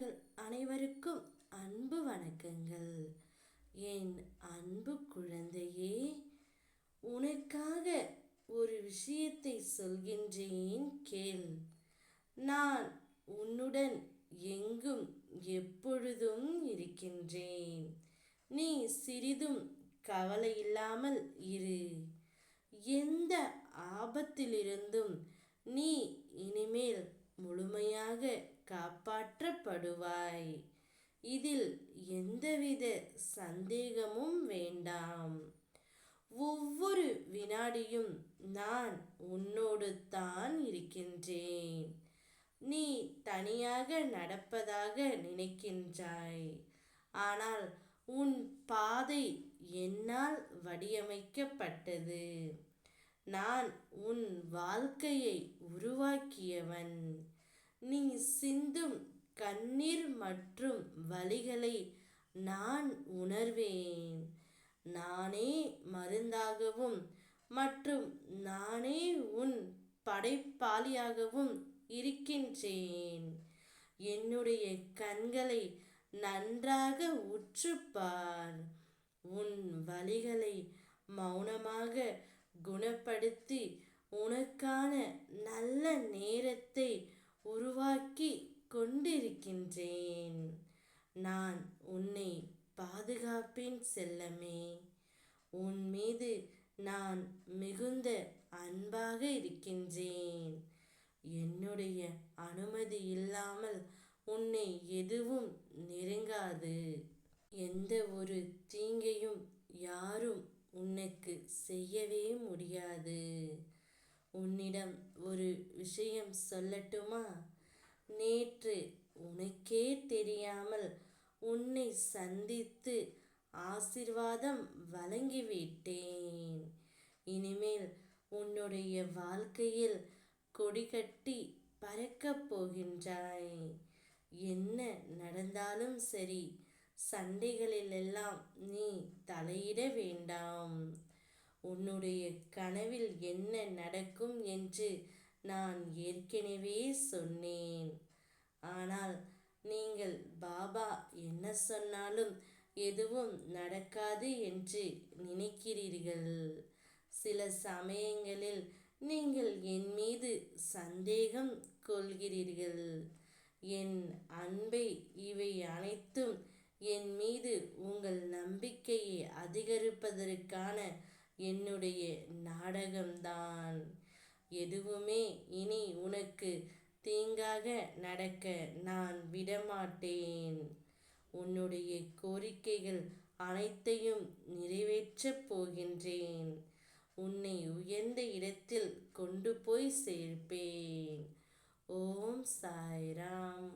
நேயர்கள் அனைவருக்கும் அன்பு வணக்கங்கள். என் அன்பு குழந்தையே உனக்காக ஒரு விஷயத்தை சொல்கின்றேன் கேள். நான் உன்னுடன் எங்கும் எப்பொழுதும் இருக்கின்றேன். நீ சிறிதும் கவலை இல்லாமல் இரு. எந்த ஆபத்திலிருந்தும் நீ இனிமேல் முழுமையாக காப்பாற்றப்படுவாய். இதில் எந்தவித சந்தேகமும் வேண்டாம். ஒவ்வொரு வினாடியும் நான் உன்னோடு தான் இருக்கின்றேன். நீ தனியாக நடப்பதாக நினைக்கின்றாய். ஆனால் உன் பாதை என்னால் வடிவமைக்கப்பட்டது. நான் உன் வாழ்க்கையை உருவாக்கியவன். நீ சிந்தும் கண்ணீர் மற்றும் வழிகளை நான் உணர்வேன். நானே மருந்தாகவும் மற்றும் நானே உன் படைப்பாளியாகவும் இருக்கின்றேன். என்னுடைய கண்களை நன்றாக உற்றுப்பார். உன் வழிகளை மௌனமாக குணப்படுத்தி உனக்கான நல்ல நேரத்தை உருவாக்கி கொண்டிருக்கின்றேன். நான் உன்னை பாதுகாப்பேன் செல்லமே. உன் மீது நான் மிகுந்த அன்பாக இருக்கின்றேன். என்னுடைய அனுமதி இல்லாமல் உன்னை எதுவும் நெருங்காது. எந்த ஒரு தீங்கையும் யாரும் உனக்கு செய்யவே முடியாது. உன்னிடம் ஒரு விஷயம் சொல்லட்டுமா? நேற்று உனக்கே தெரியாமல் உன்னை சந்தித்து ஆசிர்வாதம் வழங்கிவிட்டேன். இனிமேல் உன்னுடைய வாழ்க்கையில் கொடிகட்டி பறக்கப் போகின்றாய். என்ன நடந்தாலும் சரி சண்டைகளிலெல்லாம் நீ தலையிட வேண்டாம். உன்னுடைய கனவில் என்ன நடக்கும் என்று நான் ஏற்கனவே சொன்னேன். ஆனால் நீங்கள் பாபா என்ன சொன்னாலும் எதுவும் நடக்காது என்று நினைக்கிறீர்கள். சில சமயங்களில் நீங்கள் என் மீது சந்தேகம் கொள்கிறீர்கள். என் அன்பை இவை அனைத்தும் என் மீது உங்கள் நம்பிக்கையை அதிகரிப்பதற்கான என்னுடைய நாடகம்தான். எதுவுமே இனி உனக்கு தீங்காக நடக்க நான் விடமாட்டேன். உன்னுடைய கோரிக்கைகள் அனைத்தையும் நிறைவேற்றப் போகின்றேன். உன்னை உயர்ந்த இடத்தில் கொண்டு போய் சேர்ப்பேன். ஓம் சாய்ராம்.